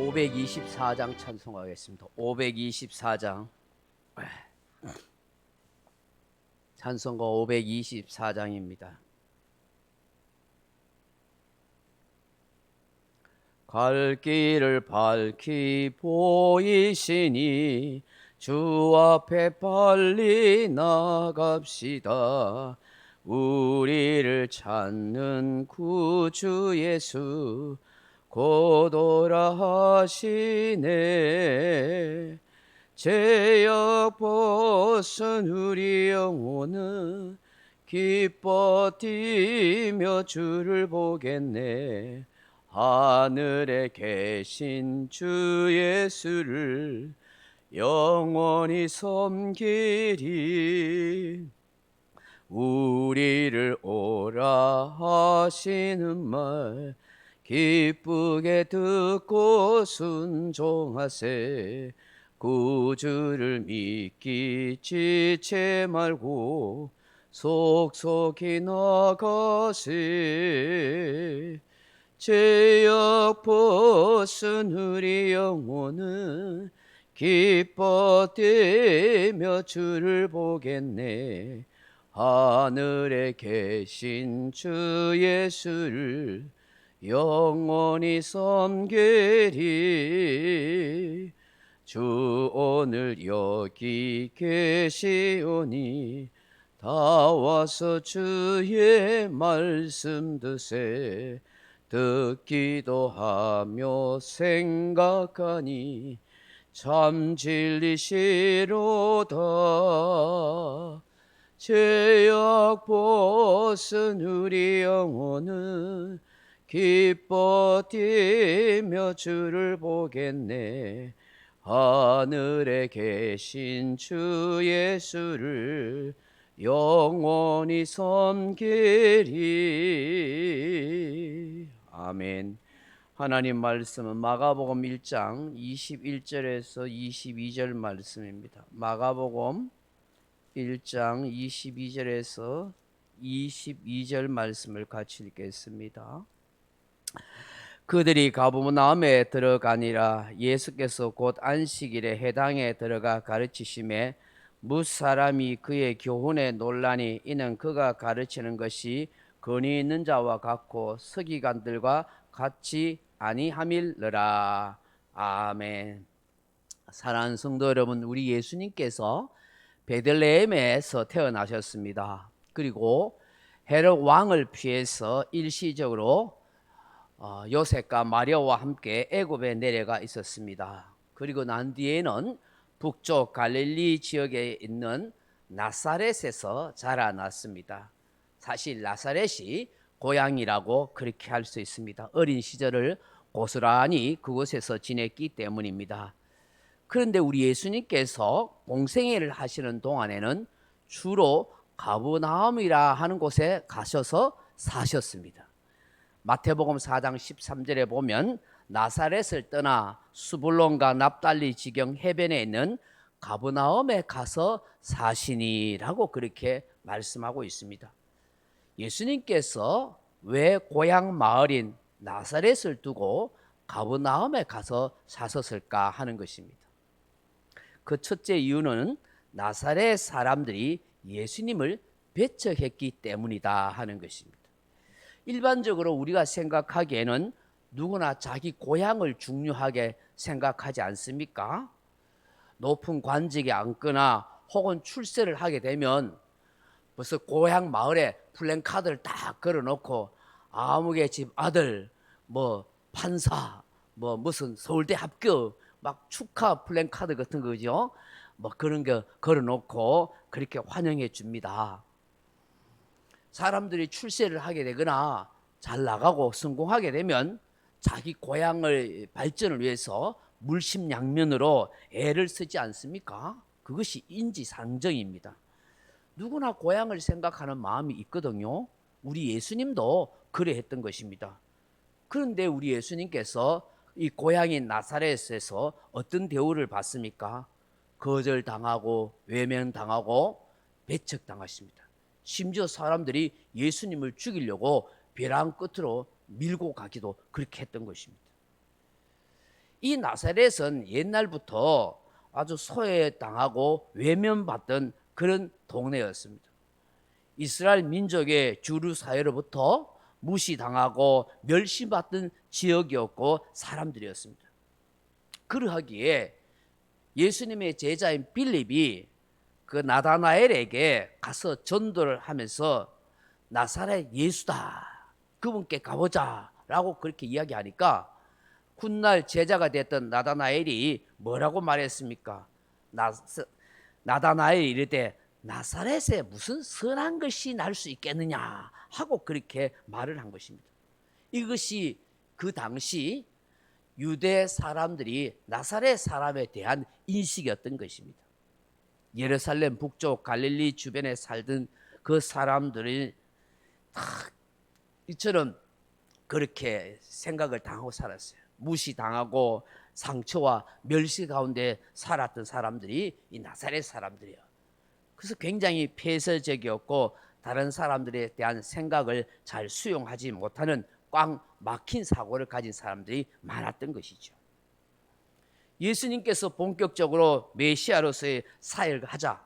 524장 찬송하겠습니다. 524장. 찬송가 524장입니다. 갈 길을 밝히 보이시니 주 앞에 빨리 나갑시다. 우리를 찾는 구주 예수 고도라 하시네. 죄악 벗은 우리 영혼은 기뻐 뛰며 주를 보겠네. 하늘에 계신 주 예수를 영원히 섬기리. 우리를 오라 하시는 말 기쁘게 듣고 순종하세. 구주를 믿기 지체 말고 속속히 나가세. 죄악 벗은 우리 영혼은 기뻐 뛰며 주를 보겠네. 하늘에 계신 주 예수를 영원히 섬기리 주 오늘 여기 계시오니 다 와서 주의 말씀 드세. 듣기도 하며 생각하니 참 진리시로다. 죄악 벗은 우리 영혼은 기뻐 뛰며 주를 보겠네. 하늘에 계신 주 예수를 영원히 섬기리. 아멘. 하나님 말씀은 마가복음 1장 21절에서 22절 말씀입니다. 마가복음 1장 22절에서 22절 말씀을 같이 읽겠습니다. 그들이 가부나움에 들어가니라 예수께서 곧 안식일에 해당에 들어가 가르치심에 무사람이 그의 교훈에 논란이 이는 그가 가르치는 것이 근위 있는 자와 같고 서기관들과 같이 아니함일느라 아멘. 사랑하는 성도 여러분, 우리 예수님께서 베들레헴에서 태어나셨습니다. 그리고 헤롯 왕을 피해서 일시적으로 어, 요셉과 마리아와 함께 애굽에 내려가 있었습니다. 그리고 난 뒤에는 북쪽 갈릴리 지역에 있는 나사렛에서 자라났습니다. 사실 나사렛이 고향이라고 그렇게 할 수 있습니다. 어린 시절을 고스란히 그곳에서 지냈기 때문입니다. 그런데 우리 예수님께서 공생애를 하시는 동안에는 주로 가브나움이라 하는 곳에 가셔서 사셨습니다. 마태복음 4장 13절에 보면 나사렛을 떠나 수불론과 납달리 지경 해변에 있는 가브나움에 가서 사시니라고 그렇게 말씀하고 있습니다. 예수님께서 왜 고향 마을인 나사렛을 두고 가브나움에 가서 사셨을까 하는 것입니다. 그 첫째 이유는 나사렛 사람들이 예수님을 배척했기 때문이다 하는 것입니다. 일반적으로 우리가 생각하기에는 누구나 자기 고향을 중요하게 생각하지 않습니까? 높은 관직에 앉거나 혹은 출세를 하게 되면 벌써 고향 마을에 플랜카드를 딱 걸어놓고 아무개 집 아들 뭐 판사 뭐 무슨 서울대 합격 막 축하 플랜카드 같은 거죠. 뭐 그런 거 걸어놓고 그렇게 환영해 줍니다. 사람들이 출세를 하게 되거나 잘 나가고 성공하게 되면 자기 고향을 발전을 위해서 물심양면으로 애를 쓰지 않습니까? 그것이 인지상정입니다. 누구나 고향을 생각하는 마음이 있거든요. 우리 예수님도 그래 했던 것입니다. 그런데 우리 예수님께서 이 고향인 나사렛에서 어떤 대우를 받습니까? 거절당하고 외면당하고 배척당하십니다. 심지어 사람들이 예수님을 죽이려고 벼랑 끝으로 밀고 가기도 그렇게 했던 것입니다. 이 나사렛은 옛날부터 아주 소외당하고 외면받던 그런 동네였습니다. 이스라엘 민족의 주류 사회로부터 무시당하고 멸시받던 지역이었고 사람들이었습니다. 그러하기에 예수님의 제자인 빌립이 그 나다나엘에게 가서 전도를 하면서 나사렛 예수다. 그분께 가보자 라고 그렇게 이야기하니까 훗날 제자가 됐던 나다나엘이 뭐라고 말했습니까? 나, 나다나엘이 이르되 나사렛에 무슨 선한 것이 날 수 있겠느냐 하고 그렇게 말을 한 것입니다. 이것이 그 당시 유대 사람들이 나사렛 사람에 대한 인식이었던 것입니다. 예루살렘 북쪽 갈릴리 주변에 살던 그 사람들이 다 이처럼 그렇게 생각을 당하고 살았어요. 무시당하고 상처와 멸시 가운데 살았던 사람들이 이 나사렛 사람들이에요. 그래서 굉장히 폐쇄적이었고 다른 사람들에 대한 생각을 잘 수용하지 못하는 꽉 막힌 사고를 가진 사람들이 많았던 것이죠. 예수님께서 본격적으로 메시아로서의 사역을 하자.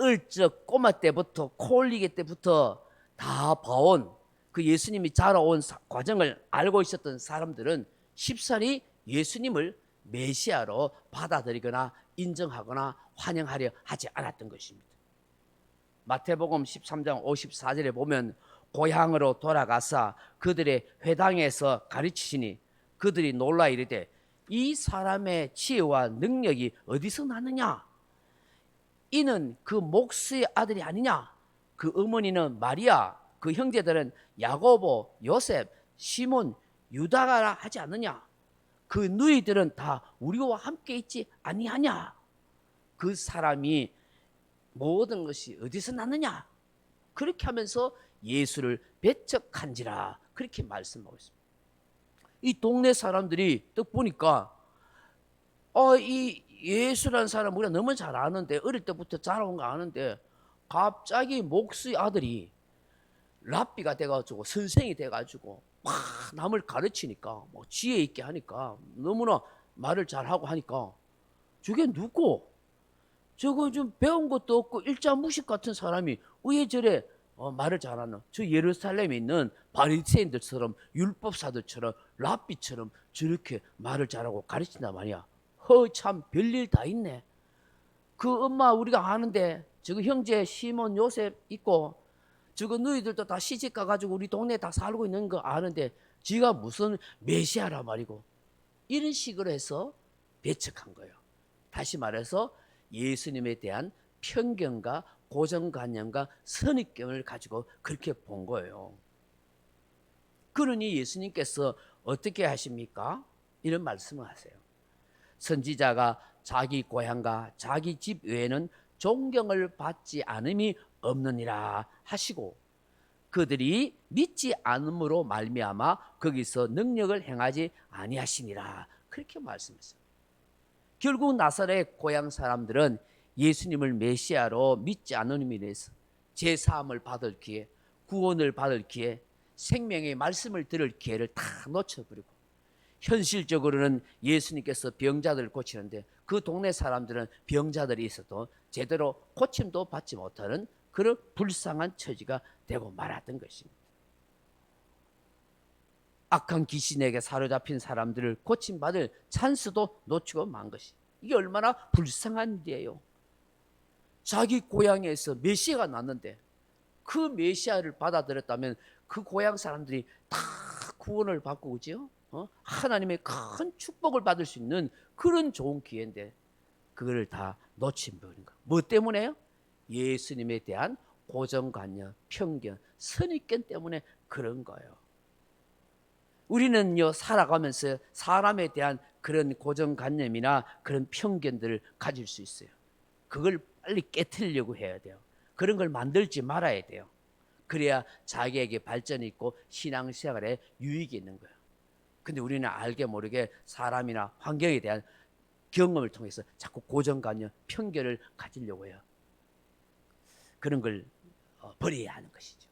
을적 꼬마 때부터 코올리게 때부터 다 봐온 그 예수님이 자라온 사- 과정을 알고 있었던 사람들은 쉽사리 예수님을 메시아로 받아들이거나 인정하거나 환영하려 하지 않았던 것입니다. 마태복음 13장 54절에 보면 고향으로 돌아가사 그들의 회당에서 가르치시니 그들이 놀라 이르되 이 사람의 지혜와 능력이 어디서 나느냐? 이는 그 목수의 아들이 아니냐? 그 어머니는 마리아, 그 형제들은 야고보, 요셉, 시몬, 유다가 하지 않느냐? 그 누이들은 다 우리와 함께 있지 아니하냐? 그 사람이 모든 것이 어디서 났느냐? 그렇게 하면서 예수를 배척한지라 그렇게 말씀하고 있습니다. 이 동네 사람들이 딱 보니까 어, 이 예수라는 사람 우리가 너무 잘 아는데 어릴 때부터 자라온 거 아는데 갑자기 목수의 아들이 랍비가 돼가지고 선생이 돼가지고 막 남을 가르치니까 뭐 지혜 있게 하니까 너무나 말을 잘하고 하니까 저게 누구? 저거 좀 배운 것도 없고 일자 무식 같은 사람이 왜 저래 어, 말을 잘하는 저 예루살렘에 있는 바리새인들처럼 율법사들처럼 랍비처럼 저렇게 말을 잘하고 가르친단 말이야. 허참 별일 다 있네. 그 엄마 우리가 아는데 저거 형제 시몬 요셉 있고 저거 너희들도 다 시집 가가지고 우리 동네에 다 살고 있는 거 아는데 지가 무슨 메시아라 말이고 이런 식으로 해서 배척한 거예요. 다시 말해서 예수님에 대한 편견과 고정관념과 선입견을 가지고 그렇게 본 거예요. 그러니 예수님께서 어떻게 하십니까? 이런 말씀을 하세요. 선지자가 자기 고향과 자기 집 외에는 존경을 받지 않음이 없느니라 하시고 그들이 믿지 않음으로 말미암아 거기서 능력을 행하지 아니하시니라 그렇게 말씀했어요. 결국 나사렛 고향 사람들은 예수님을 메시아로 믿지 않는 인해서 제 사함을 받을 기회, 구원을 받을 기회, 생명의 말씀을 들을 기회를 다 놓쳐버리고 현실적으로는 예수님께서 병자들을 고치는데 그 동네 사람들은 병자들이 있어도 제대로 고침도 받지 못하는 그런 불쌍한 처지가 되고 말았던 것입니다. 악한 귀신에게 사로잡힌 사람들을 고침받을 찬스도 놓치고 만 것이 이게 얼마나 불쌍한 일이에요. 자기 고향에서 메시아가 났는데 그 메시아를 받아들였다면 그 고향 사람들이 다 구원을 받고 그죠? 어? 하나님의 큰 축복을 받을 수 있는 그런 좋은 기회인데 그거를 다 놓친 거. 뭐 때문에요? 예수님에 대한 고정관념, 편견, 선입견 때문에 그런 거예요. 우리는요 살아가면서 사람에 대한 그런 고정관념이나 그런 편견들을 가질 수 있어요. 그걸 빨리 깨뜨리려고 해야 돼요. 그런 걸 만들지 말아야 돼요. 그래야 자기에게 발전이 있고 신앙생활에 유익이 있는 거예요. 근데 우리는 알게 모르게 사람이나 환경에 대한 경험을 통해서 자꾸 고정관념, 편견을 가지려고 해요. 그런 걸 어, 버려야 하는 것이죠.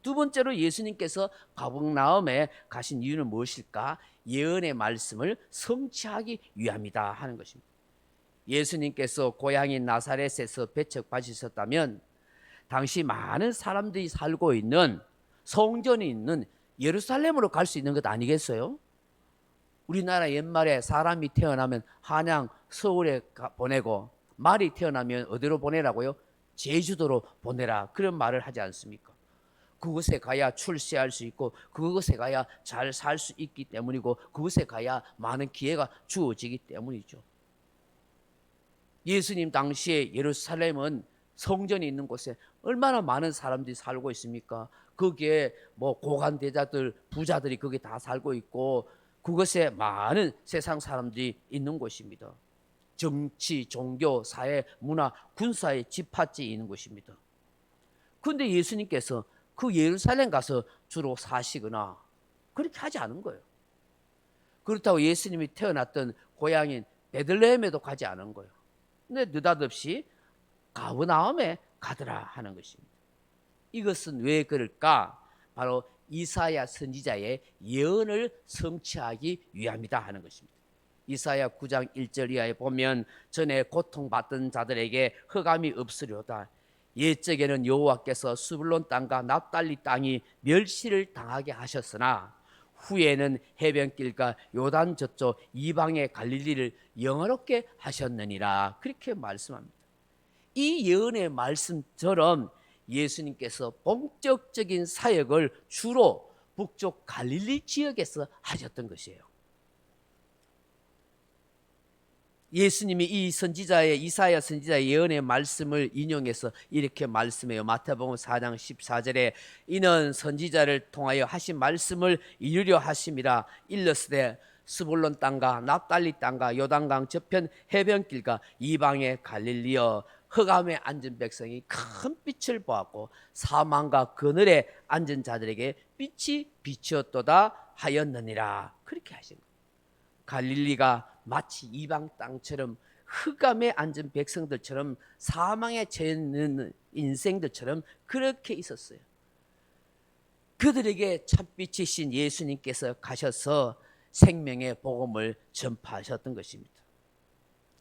두 번째로 예수님께서 가복나움에 가신 이유는 무엇일까? 예언의 말씀을 성취하기 위함이다 하는 것입니다. 예수님께서 고향인 나사렛에서 배척받으셨다면 당시 많은 사람들이 살고 있는 성전이 있는 예루살렘으로 갈 수 있는 것 아니겠어요? 우리나라 옛말에 사람이 태어나면 한양 서울에 가- 보내고 말이 태어나면 어디로 보내라고요? 제주도로 보내라 그런 말을 하지 않습니까? 그곳에 가야 출세할 수 있고 그곳에 가야 잘 살 수 있기 때문이고 그곳에 가야 많은 기회가 주어지기 때문이죠. 예수님 당시에 예루살렘은 성전이 있는 곳에 얼마나 많은 사람들이 살고 있습니까? 거기에 뭐 고관 대자들, 부자들이 거기 다 살고 있고 그것에 많은 세상 사람들이 있는 곳입니다. 정치, 종교, 사회, 문화, 군사의 집합지 있는 곳입니다. 그런데 예수님께서 그 예루살렘 가서 주로 사시거나 그렇게 하지 않은 거예요. 그렇다고 예수님이 태어났던 고향인 베들레헴에도 가지 않은 거예요. 근데 느닷없이 가브나움에 가더라 하는 것입니다. 이것은 왜 그럴까? 바로 이사야 선지자의 예언을 성취하기 위함이다 하는 것입니다. 이사야 9장 1절 이하에 보면 전에 고통받던 자들에게 흑암이 없으려다. 옛적에는 여호와께서 수블론 땅과 납달리 땅이 멸시를 당하게 하셨으나 후에는 해변길과 요단 저쪽 이방의 갈릴리를 영화롭게 하셨느니라 그렇게 말씀합니다. 이 예언의 말씀처럼 예수님께서 본격적인 사역을 주로 북쪽 갈릴리 지역에서 하셨던 것이에요. 예수님이 이 선지자의 이사야 선지자의 예언의 말씀을 인용해서 이렇게 말씀해요. 마태복음 4장 14절에 이는 선지자를 통하여 하신 말씀을 이루려 하심이라 일러스되 스불론 땅과 납달리 땅과 요단강 저편 해변길과 이방의 갈릴리여 흑암에 앉은 백성이 큰 빛을 보았고 사망과 그늘에 앉은 자들에게 빛이 비치었도다 하였느니라 그렇게 하신 거예요. 갈릴리가 마치 이방 땅처럼 흑암에 앉은 백성들처럼 사망에 처해있는 인생들처럼 그렇게 있었어요. 그들에게 참빛이신 예수님께서 가셔서 생명의 복음을 전파하셨던 것입니다.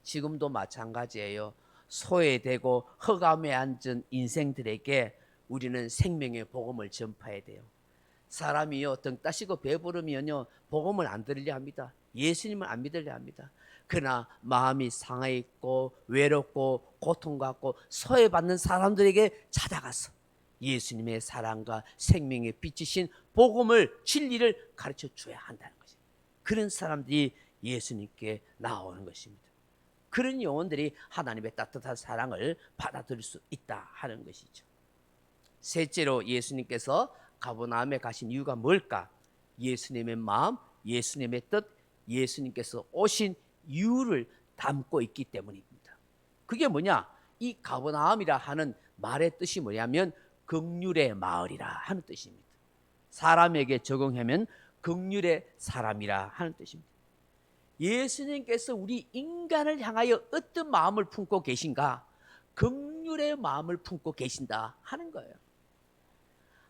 지금도 마찬가지예요. 소외되고 흑암에 앉은 인생들에게 우리는 생명의 복음을 전파해야 돼요. 사람이요 등 따시고 배부르면요 복음을 안 들으려 합니다. 예수님을 안 믿으려 합니다. 그러나 마음이 상해 있고 외롭고 고통받고 소외받는 사람들에게 찾아가서 예수님의 사랑과 생명의 빛이신 복음을 진리를 가르쳐 줘야 한다는 것입니다. 그런 사람들이 예수님께 나오는 것입니다. 그런 영혼들이 하나님의 따뜻한 사랑을 받아들일 수 있다 하는 것이죠. 셋째로 예수님께서 가버나움에 가신 이유가 뭘까? 예수님의 마음, 예수님의 뜻, 예수님께서 오신 이유를 담고 있기 때문입니다. 그게 뭐냐? 이 가버나움이라 하는 말의 뜻이 뭐냐면 극률의 마을이라 하는 뜻입니다. 사람에게 적용하면 극률의 사람이라 하는 뜻입니다. 예수님께서 우리 인간을 향하여 어떤 마음을 품고 계신가? 극률의 마음을 품고 계신다 하는 거예요.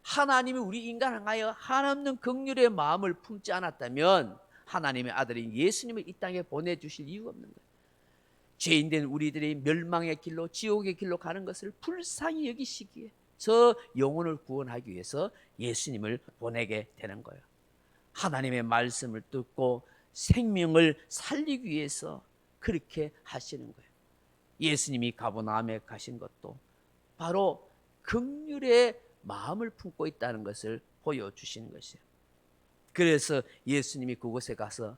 하나님이 우리 인간을 향하여 한없는 극률의 마음을 품지 않았다면 하나님의 아들인 예수님을 이 땅에 보내주실 이유가 없는 거예요. 죄인된 우리들이 멸망의 길로 지옥의 길로 가는 것을 불쌍히 여기시기에 저 영혼을 구원하기 위해서 예수님을 보내게 되는 거예요. 하나님의 말씀을 듣고 생명을 살리기 위해서 그렇게 하시는 거예요. 예수님이 가보나움에 가신 것도 바로 극률의 마음을 품고 있다는 것을 보여주시는 것이에요. 그래서 예수님이 그곳에 가서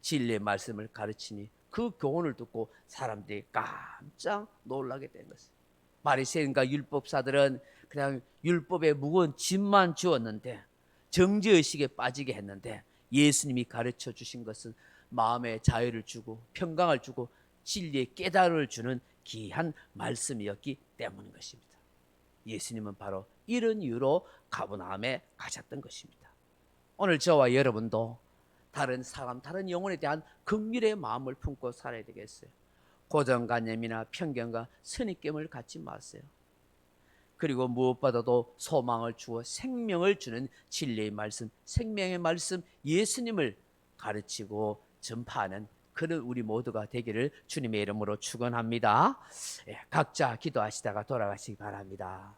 진리의 말씀을 가르치니 그 교훈을 듣고 사람들이 깜짝 놀라게 된 것이에요. 바리새인과 율법사들은 그냥 율법의 무거운 짐만 주었는데 정죄의식에 빠지게 했는데 예수님이 가르쳐 주신 것은 마음의 자유를 주고 평강을 주고 진리의 깨달음을 주는 귀한 말씀이었기 때문인 것입니다. 예수님은 바로 이런 이유로 가브나움에 가셨던 것입니다. 오늘 저와 여러분도 다른 사람, 다른 영혼에 대한 긍휼의 마음을 품고 살아야 되겠어요. 고정관념이나 편견과 선입견을 갖지 마세요. 그리고 무엇보다도 소망을 주어 생명을 주는 진리의 말씀, 생명의 말씀 예수님을 가르치고 전파하는 그런 우리 모두가 되기를 주님의 이름으로 축원합니다. 예, 각자 기도하시다가 돌아가시기 바랍니다.